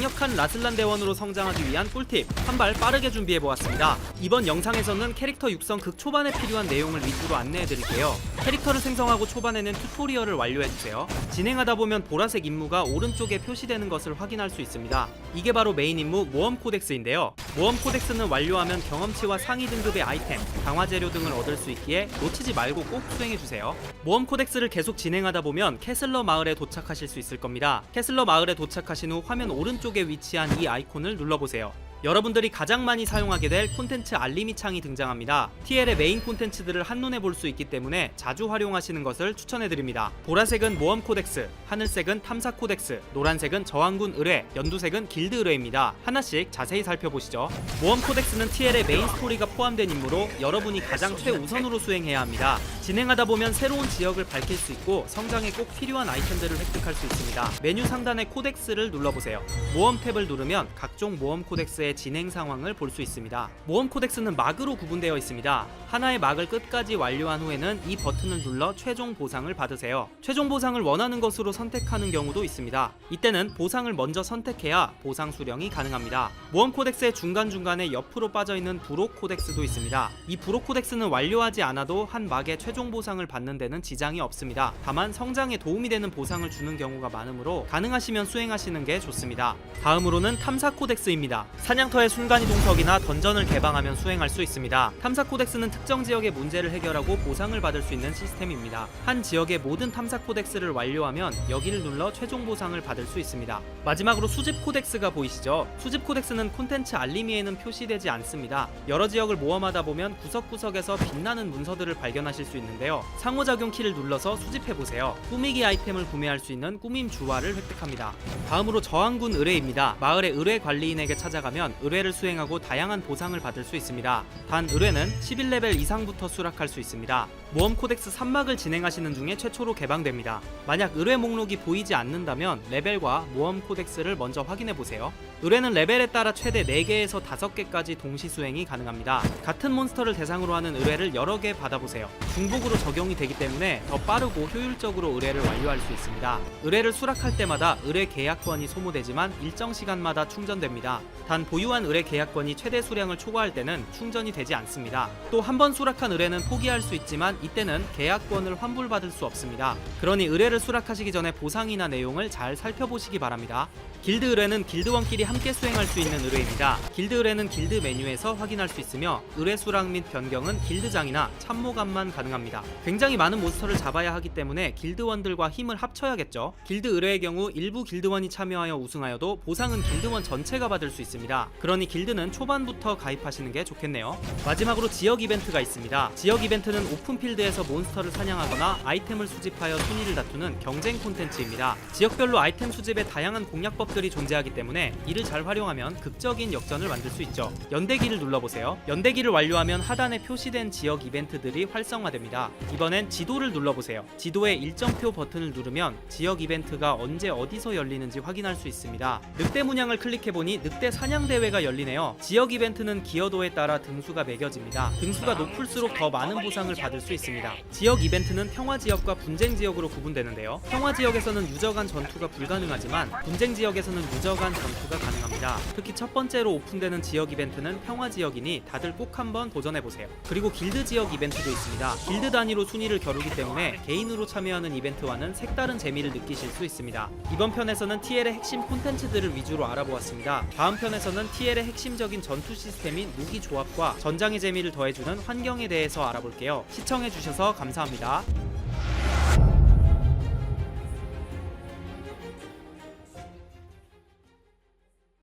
강력한 라슬란 대원으로 성장하기 위한 꿀팁 한 발 빠르게 준비해 보았습니다. 이번 영상에서는 캐릭터 육성 극 초반에 필요한 내용을 위주로 안내해 드릴게요. 캐릭터를 생성하고 초반에는 튜토리얼을 완료해 주세요. 진행하다 보면 보라색 임무가 오른쪽에 표시되는 것을 확인할 수 있습니다. 이게 바로 메인 임무 모험 코덱스인데요. 모험 코덱스는 완료하면 경험치와 상위 등급의 아이템, 강화 재료 등을 얻을 수 있기에 놓치지 말고 꼭 수행해 주세요. 모험 코덱스를 계속 진행하다 보면 캐슬러 마을에 도착하실 수 있을 겁니다. 캐슬러 마을에 도착하신 후 화면 오른쪽 에 위치한 이 아이콘을 눌러보세요. 여러분들이 가장 많이 사용하게 될 콘텐츠 알림이 창이 등장합니다. TL의 메인 콘텐츠들을 한눈에 볼 수 있기 때문에 자주 활용하시는 것을 추천해드립니다. 보라색은 모험 코덱스, 하늘색은 탐사 코덱스, 노란색은 저항군 의뢰, 연두색은 길드 의뢰입니다. 하나씩 자세히 살펴보시죠. 모험 코덱스는 TL의 메인 스토리가 포함된 임무로 여러분이 가장 최우선으로 수행해야 합니다. 진행하다 보면 새로운 지역을 밝힐 수 있고 성장에 꼭 필요한 아이템들을 획득할 수 있습니다. 메뉴 상단의 코덱스를 눌러보세요. 모험 탭을 누르면 각종 모험 코덱스의 진행 상황을 볼 수 있습니다. 모험 코덱스는 막으로 구분되어 있습니다. 하나의 막을 끝까지 완료한 후에는 이 버튼을 눌러 최종 보상을 받으세요. 최종 보상을 원하는 것으로 선택하는 경우도 있습니다. 이때는 보상을 먼저 선택해야 보상 수령이 가능합니다. 모험 코덱스의 중간중간에 옆으로 빠져 있는 부록 코덱스도 있습니다. 이 부록 코덱스는 완료하지 않아도 한 막의 최종 보상을 받는 데는 지장이 없습니다. 다만 성장에 도움이 되는 보상을 주는 경우가 많으므로 가능하시면 수행하시는 게 좋습니다. 다음으로는 탐사 코덱스입니다. 사냥 터의 순간이동석이나 던전을 개방하면 수행할 수 있습니다. 탐사 코덱스는 특정 지역의 문제를 해결하고 보상을 받을 수 있는 시스템입니다. 한 지역의 모든 탐사 코덱스를 완료하면 여기를 눌러 최종 보상을 받을 수 있습니다. 마지막으로 수집 코덱스가 보이시죠? 수집 코덱스는 콘텐츠 알림이에는 표시되지 않습니다. 여러 지역을 모험하다 보면 구석구석에서 빛나는 문서들을 발견하실 수 있는데요. 상호작용 키를 눌러서 수집해 보세요. 꾸미기 아이템을 구매할 수 있는 꾸밈 주화를 획득합니다. 다음으로 저항군 의뢰입니다. 마을의 의뢰 관리인에게 찾아가면 의뢰를 수행하고 다양한 보상을 받을 수 있습니다. 단 의뢰는 11레벨 이상부터 수락할 수 있습니다. 모험 코덱스 3막을 진행하시는 중에 최초로 개방됩니다. 만약 의뢰 목록이 보이지 않는다면 레벨과 모험 코덱스를 먼저 확인해 보세요. 의뢰는 레벨에 따라 최대 4개에서 5개까지 동시 수행이 가능합니다. 같은 몬스터를 대상으로 하는 의뢰를 여러 개 받아보세요. 중복으로 적용이 되기 때문에 더 빠르고 효율적으로 의뢰를 완료할 수 있습니다. 의뢰를 수락할 때마다 의뢰 계약권이 소모되지만 일정 시간마다 충전됩니다. 단 보유한 의뢰 계약권이 최대 수량을 초과할 때는 충전이 되지 않습니다. 또 한 번 수락한 의뢰는 포기할 수 있지만 이때는 계약권을 환불받을 수 없습니다. 그러니 의뢰를 수락하시기 전에 보상이나 내용을 잘 살펴보시기 바랍니다. 길드 의뢰는 길드원끼리 함께 수행할 수 있는 의뢰입니다. 길드 의뢰는 길드 메뉴에서 확인할 수 있으며 의뢰 수락 및 변경은 길드장이나 참모감만 가능합니다. 굉장히 많은 몬스터를 잡아야 하기 때문에 길드원들과 힘을 합쳐야겠죠. 길드 의뢰의 경우 일부 길드원이 참여하여 우승하여도 보상은 길드원 전체가 받을 수 있습니다. 그러니 길드는 초반부터 가입하시는 게 좋겠네요. 마지막으로 지역 이벤트가 있습니다. 지역 이벤트는 오픈필 드에서 몬스터를 사냥하거나 아이템을 수집하여 순위를 다투는 경쟁 콘텐츠입니다. 지역별로 아이템 수집에 다양한 공략법들이 존재하기 때문에 이를 잘 활용하면 극적인 역전을 만들 수 있죠. 연대기를 눌러보세요. 연대기를 완료하면 하단에 표시된 지역 이벤트들이 활성화됩니다. 이번엔 지도를 눌러보세요. 지도에 일정표 버튼을 누르면 지역 이벤트가 언제 어디서 열리는지 확인할 수 있습니다. 늑대 문양을 클릭해보니 늑대 사냥 대회가 열리네요. 지역 이벤트는 기여도에 따라 등수가 매겨집니다. 등수가 높을수록 더 많은 보상을 받을 수 있습니다. 지역 이벤트는 평화 지역과 분쟁 지역으로 구분되는데요. 평화 지역에서는 유저 간 전투가 불가능하지만 분쟁 지역에서는 유저 간 전투가 가능합니다. 특히 첫 번째로 오픈되는 지역 이벤트는 평화 지역이니 다들 꼭 한번 도전해 보세요. 그리고 길드 지역 이벤트도 있습니다. 길드 단위로 순위를 겨루기 때문에 개인으로 참여하는 이벤트와는 색다른 재미를 느끼실 수 있습니다. 이번 편에서는 TL의 핵심 콘텐츠들을 위주로 알아보았습니다. 다음 편에서는 TL의 핵심적인 전투 시스템인 무기 조합과 전장의 재미를 더해주는 환경에 대해서 알아볼게요. 시청해주셔서 감사합니다.